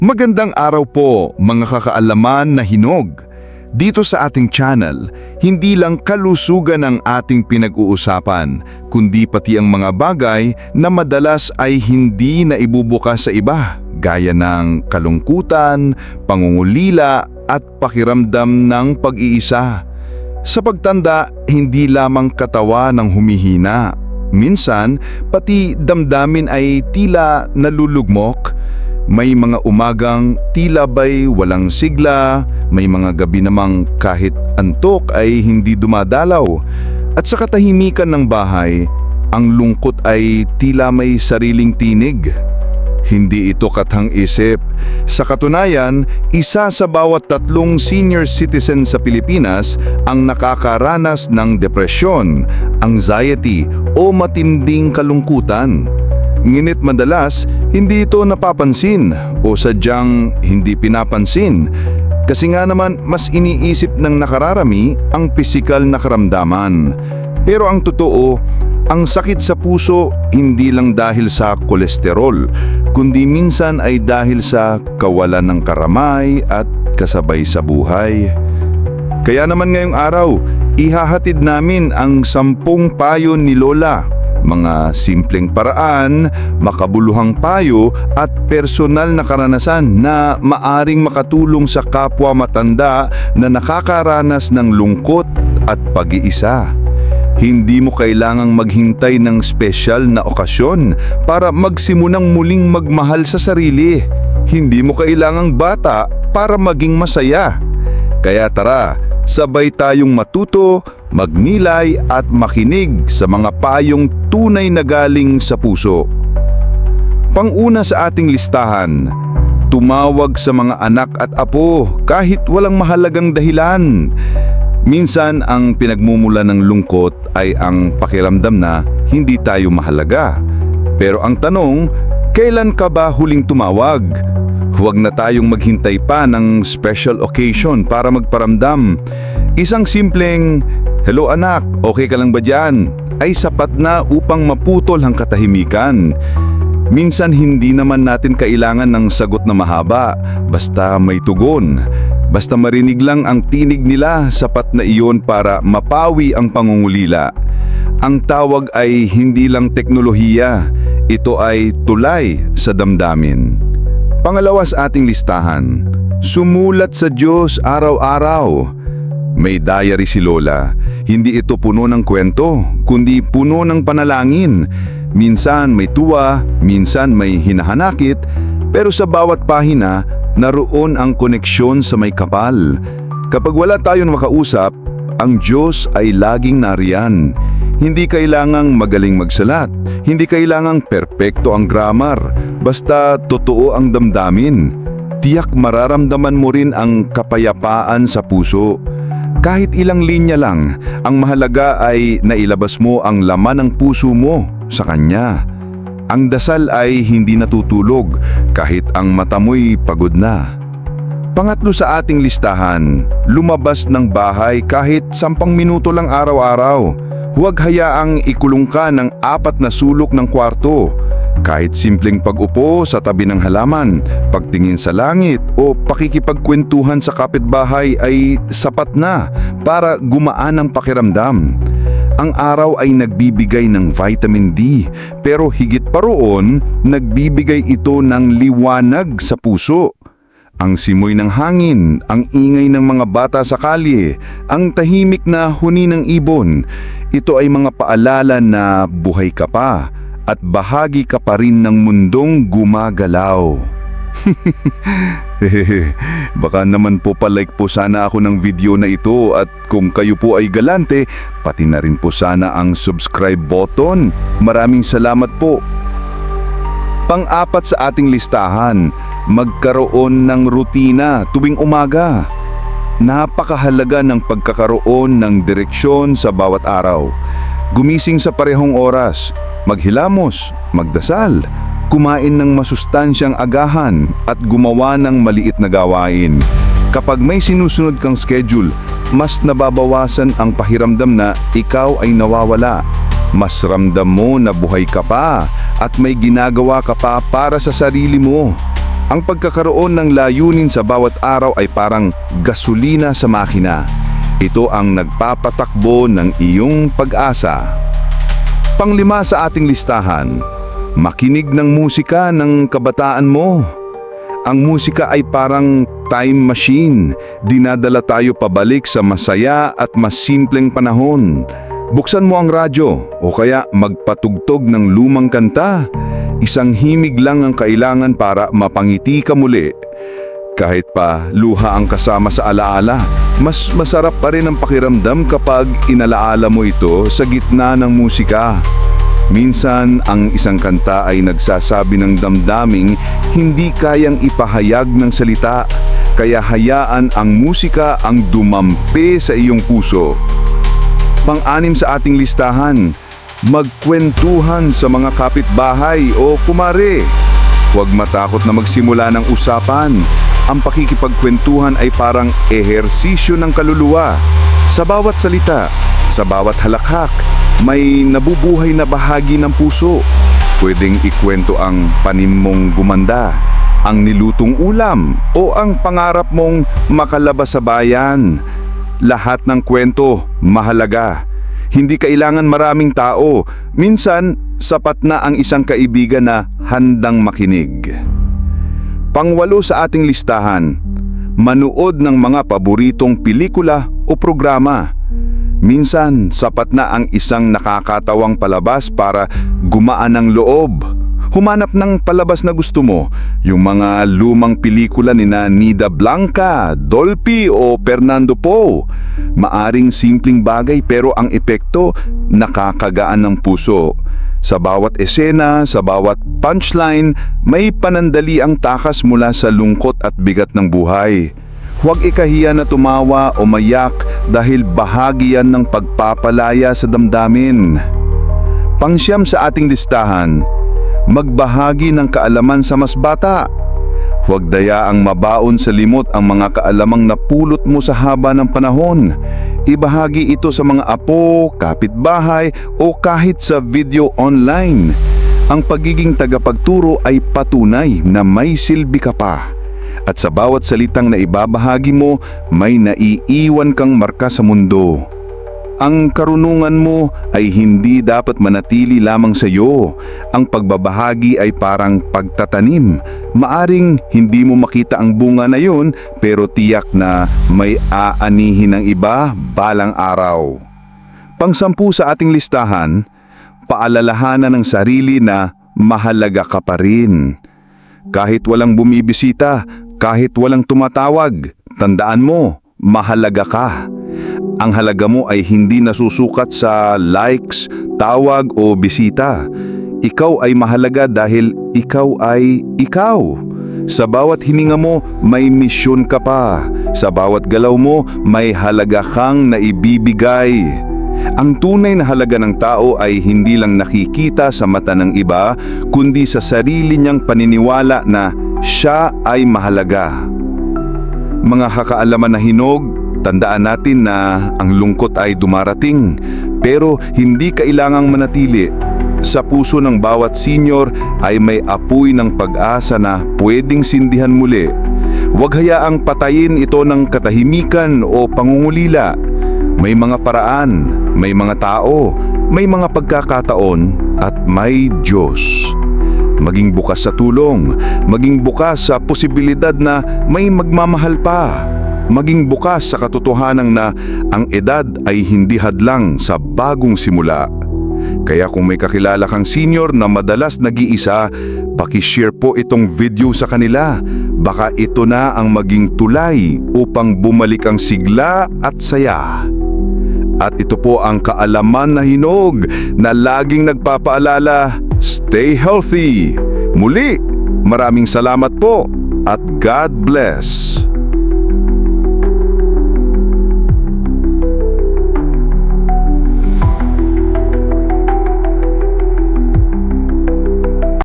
Magandang araw po mga kakaalaman na hinog. Dito sa ating channel, hindi lang kalusugan ang ating pinag-uusapan, kundi pati ang mga bagay na madalas ay hindi na ibubukas sa iba, gaya ng kalungkutan, pangungulila at pakiramdam ng pag-iisa. Sa pagtanda, hindi lamang katawa ng humihina. Minsan, pati damdamin ay tila nalulugmok. May mga umagang tila ba'y walang sigla, may mga gabi namang kahit antok ay hindi dumadalaw. At sa katahimikan ng bahay, ang lungkot ay tila may sariling tinig. Hindi ito kathang isip. Sa katunayan, isa sa bawat tatlong senior citizen sa Pilipinas ang nakakaranas ng depresyon, anxiety o matinding kalungkutan. Ngunit madalas, hindi ito napapansin o sadyang hindi pinapansin. Kasi nga naman mas iniisip ng nakararami ang pisikal na karamdaman. Pero ang totoo, ang sakit sa puso hindi lang dahil sa kolesterol, kundi minsan ay dahil sa kawalan ng karamay at kasabay sa buhay. Kaya naman ngayong araw, ihahatid namin ang sampung payo ni Lola. Mga simpleng paraan, makabuluhang payo at personal na karanasan na maaring makatulong sa kapwa matanda na nakakaranas ng lungkot at pag-iisa. Hindi mo kailangang maghintay ng special na okasyon para magsimunang muling magmahal sa sarili. Hindi mo kailangang bata para maging masaya. Kaya tara, sabay tayong matuto, magnilay at makinig sa mga payong tunay na galing sa puso. Panguna sa ating listahan, tumawag sa mga anak at apo kahit walang mahalagang dahilan. Minsan ang pinagmumula ng lungkot ay ang pakiramdam na hindi tayo mahalaga. Pero ang tanong, kailan ka ba huling tumawag? Huwag na tayong maghintay pa ng special occasion para magparamdam. Isang simpleng, Hello anak, okay ka lang ba dyan? ay sapat na upang maputol ang katahimikan. Minsan hindi naman natin kailangan ng sagot na mahaba, basta may tugon. Basta marinig lang ang tinig nila, sapat na iyon para mapawi ang pangungulila. Ang tawag ay hindi lang teknolohiya, ito ay tulay sa damdamin. Pangalawa sa ating listahan, sumulat sa Diyos araw-araw. May diary si Lola. Hindi ito puno ng kwento, kundi puno ng panalangin. Minsan may tuwa, minsan may hinahanakit, pero sa bawat pahina, naroon ang koneksyon sa may kapal. Kapag wala tayong makausap, ang Diyos ay laging nariyan. Hindi kailangang magaling magsalat, hindi kailangang perpekto ang grammar, basta totoo ang damdamin. Tiyak mararamdaman mo rin ang kapayapaan sa puso. Kahit ilang linya lang, ang mahalaga ay nailabas mo ang laman ng puso mo sa Kanya. Ang dasal ay hindi natutulog kahit ang mata mo'y pagod na. Pangatlo sa ating listahan, lumabas ng bahay kahit sampang minuto lang araw-araw. Huwag hayaang ikulong ka ng apat na sulok ng kwarto. Kahit simpleng pag-upo sa tabi ng halaman, pagtingin sa langit o pakikipagkwentuhan sa kapitbahay ay sapat na para gumaan ang pakiramdam. Ang araw ay nagbibigay ng vitamin D, pero higit pa roon, nagbibigay ito ng liwanag sa puso. Ang simoy ng hangin, ang ingay ng mga bata sa kalye, ang tahimik na huni ng ibon, ito ay mga paalala na buhay ka pa at bahagi ka pa rin ng mundong gumagalaw. Baka naman po palike po sana ako ng video na ito at kung kayo po ay galante, pati na rin po sana ang subscribe button. Maraming salamat po. Pang-apat sa ating listahan, magkaroon ng rutina tuwing umaga. Napakahalaga ng pagkakaroon ng direksyon sa bawat araw. Gumising sa parehong oras, maghilamos, magdasal, kumain ng masustansyang agahan at gumawa ng maliit na gawain. Kapag may sinusunod kang schedule, mas nababawasan ang pahiramdam na ikaw ay nawawala. Mas ramdam mo na buhay ka pa at may ginagawa ka pa para sa sarili mo. Ang pagkakaroon ng layunin sa bawat araw ay parang gasolina sa makina. Ito ang nagpapatakbo ng iyong pag-asa. Panglima sa ating listahan, makinig ng musika ng kabataan mo. Ang musika ay parang time machine. Dinadala tayo pabalik sa masaya at mas simpleng panahon. Buksan mo ang radyo o kaya magpatugtog ng lumang kanta. Isang himig lang ang kailangan para mapangiti ka muli. Kahit pa luha ang kasama sa alaala, mas masarap pa rin ang pakiramdam kapag inalaala mo ito sa gitna ng musika. Minsan, ang isang kanta ay nagsasabi ng damdaming hindi kayang ipahayag ng salita, kaya hayaan ang musika ang dumampi sa iyong puso. Pang-anim sa ating listahan, magkwentuhan sa mga kapitbahay o kumare. Huwag matakot na magsimula ng usapan. Ang pakikipagkwentuhan ay parang ehersisyo ng kaluluwa. Sa bawat salita, sa bawat halakhak, may nabubuhay na bahagi ng puso. Pwedeng ikwento ang panim mong gumanda, ang nilutong ulam, o ang pangarap mong makalabas sa bayan. Lahat ng kwento mahalaga. Hindi kailangan maraming tao. Minsan, sapat na ang isang kaibigan na handang makinig. Pangwalo sa ating listahan, manuod ng mga paboritong pelikula o programa. Minsan, sapat na ang isang nakakatawang palabas para gumaan ang loob. Humanap ng palabas na gusto mo, yung mga lumang pelikula ni Nida Blanca, Dolphy o Fernando Poe. Maaring simpleng bagay pero ang epekto nakakagaan ng puso. Sa bawat esena, sa bawat punchline, may panandali ang takas mula sa lungkot at bigat ng buhay. Huwag ikahiya na tumawa o mayak dahil bahagi yan ng pagpapalaya sa damdamin. Pangsyam sa ating listahan, magbahagi ng kaalaman sa mas bata. Huwag dayaang mabaon sa limot ang mga kaalamang napulot mo sa haba ng panahon. Ibahagi ito sa mga apo, kapitbahay o kahit sa video online. Ang pagiging tagapagturo ay patunay na may silbi ka pa. At sa bawat salitang na ibabahagi mo, may naiiwan kang marka sa mundo. Ang karunungan mo ay hindi dapat manatili lamang sa iyo. Ang pagbabahagi ay parang pagtatanim. Maaring hindi mo makita ang bunga na yun pero tiyak na may aanihin ng iba balang araw. Pangsampu sa ating listahan, paalalahanan ng sarili na mahalaga ka pa rin. Kahit walang bumibisita, kahit walang tumatawag, tandaan mo, mahalaga ka. Ang halaga mo ay hindi nasusukat sa likes, tawag o bisita. Ikaw ay mahalaga dahil ikaw ay ikaw. Sa bawat hininga mo, may misyon ka pa. Sa bawat galaw mo, may halaga kang naibibigay. Ang tunay na halaga ng tao ay hindi lang nakikita sa mata ng iba, kundi sa sarili niyang paniniwala na siya ay mahalaga. Mga kakaalaman na hinog, tandaan natin na ang lungkot ay dumarating, pero hindi kailangang manatili. Sa puso ng bawat senior ay may apoy ng pag-asa na pwedeng sindihan muli. Huwag hayaang patayin ito ng katahimikan o pangungulila. May mga paraan, may mga tao, may mga pagkakataon at may Diyos. Maging bukas sa tulong, maging bukas sa posibilidad na may magmamahal pa. Maging bukas sa katotohanan na ang edad ay hindi hadlang sa bagong simula. Kaya kung may kakilala kang senior na madalas nag-iisa, pakishare po itong video sa kanila. Baka ito na ang maging tulay upang bumalik ang sigla at saya. At ito po ang kaalaman na hinog na laging nagpapaalala, stay healthy. Muli, maraming salamat po at God bless.